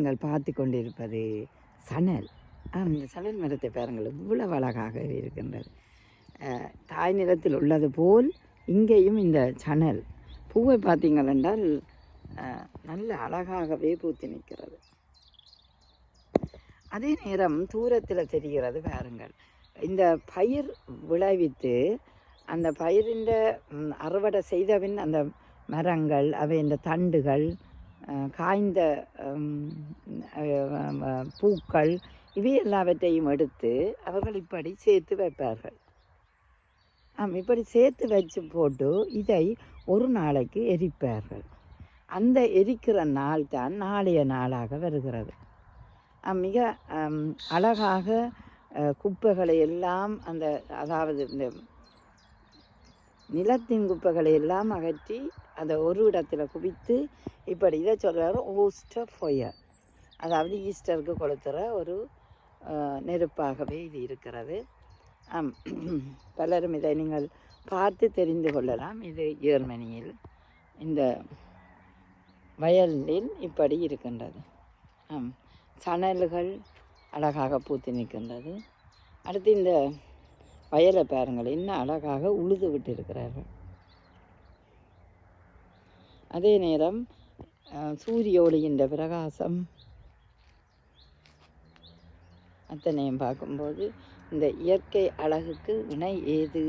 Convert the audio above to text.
நீங்கள் பார்த்து கொண்டிருப்பது சணல். அந்த இந்த சணல் மரத்தை பாருங்கள் இவ்வளவு அழகாக இருக்கின்றது. அஹ், தாய் நிலத்தில் உள்ளது போல் இங்கேயும் இந்த சணல். பூவை பார்த்தீங்கள் என்றால் அஹ், நல்ல அழகாகவே பூத்து நிற்கிறது. அதே நேரம் தூரத்தில் தெரிகிறது பாருங்கள் இந்த பயிர் விளைவித்து அந்த பயிரின் அறுவடை செய்தபின் அந்த மரங்கள் அவை இந்த தண்டுகள் காய்ந்த பூக்கள் இவை எல்லாவற்றையும் எடுத்து அவர்கள் இப்படி சேர்த்து வைப்பார்கள். ஆம் இப்படி சேர்த்து வச்சு போட்டு இதை ஒரு நாளைக்கு எரிப்பார்கள். அந்த எரிக்கிற நாள் தான் நாளைய நாளாக வருகிறது. மிக அழகாக குப்பைகளை எல்லாம் அந்த அதாவது இந்த நிலத்தின் குப்பைகளை எல்லாம் அகற்றி அதை ஒரு இடத்துல குவித்து இப்படி இதை சொல்கிறார் ஓஸ்டர் ஃபொயர் அதாவது ஈஸ்டருக்கு கொளுத்துற ஒரு நெருப்பாகவே இது இருக்கிறது. ஆம். பலரும் இதை நீங்கள் பார்த்து தெரிந்து கொள்ளலாம். இது ஜெர்மனியில் இந்த வயலில் இப்படி இருக்கின்றது. ஆம். சணல்கள் அழகாக பூத்து நிற்கின்றது. அடுத்து இந்த வயலை பாருங்கள். என்ன அழகாக உழுது விட்டு இருக்கிறார்கள் அதே நேரம் சூரிய ஒளியின்ற பிரகாசம். அத்தனையும் பார்க்கும்போது இந்த இயற்கை அழகுக்கு இணை ஏது?